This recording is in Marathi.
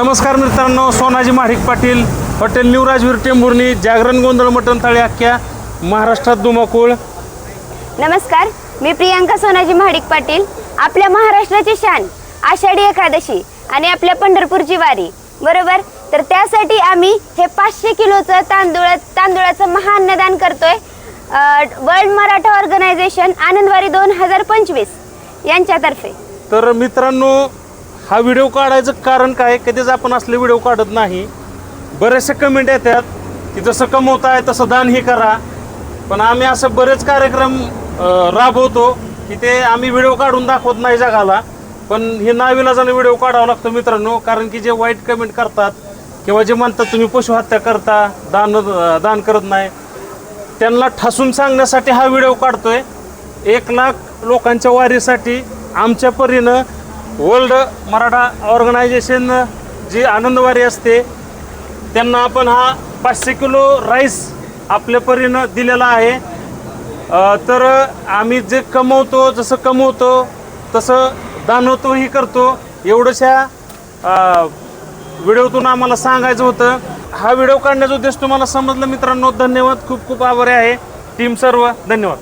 नमस्कार मित्रांनो सोनाजी महाडिक पाटील हॉटेल न्यू राजवीर टेंभुर्णी जागरण गोंधळ मटण थाळी अख्ख्या महाराष्ट्रात धुमाकूळ नमस्कार मी प्रियांका सोनाजी महाडिक पाटील आपल्या महाराष्ट्राची शान आषाढी एकादशी आणि आपल्या पंढरपूरची वारी. बरोबर? तर त्यासाठी आम्ही हे पाचशे किलोचं तांदूळ तांदूळाचं महाअन्नदान करतोय वर्ल्ड मराठा ऑर्गनायझेशन आनंदवारी दोन हजार पंचवीस यांच्यातर्फे. तर मित्रांनो हा व्हिडिओ काढायचं कारण काय? कधीच आपण असले व्हिडिओ काढत नाही. बरेचसे कमेंट येतात की जसं कमवताय तसं दान हे करा. पण आम्ही असं बरेच कार्यक्रम राबवतो की ते आम्ही व्हिडिओ काढून दाखवत नाही जगाला. पण हे नाविलाजाने व्हिडिओ काढावा लागतो मित्रांनो. कारण की जे वाईट कमेंट करतात किंवा जे म्हणतात तुम्ही पशुहत्या करता दान दान करत नाही त्यांना ठासून सांगण्यासाठी हा व्हिडिओ काढतोय. एक लाख लोकांच्या वारीसाठी आमच्या परीनं वर्ल्ड मराठा ऑर्गनायझेशन जी आनंदवारी असते त्यांना आपण हा पाचशे किलो राईस आपल्या परीनं दिलेला आहे. तर आम्ही जे कमवतो जसं कमवतो तसं दानवतोही करतो. एवढंशा व्हिडिओतून आम्हाला सांगायचं होतं. हा व्हिडिओ काढण्याचा उद्देश तुम्हाला समजलं मित्रांनो धन्यवाद. खूप खूप आभारी आहे. टीम सर्व धन्यवाद.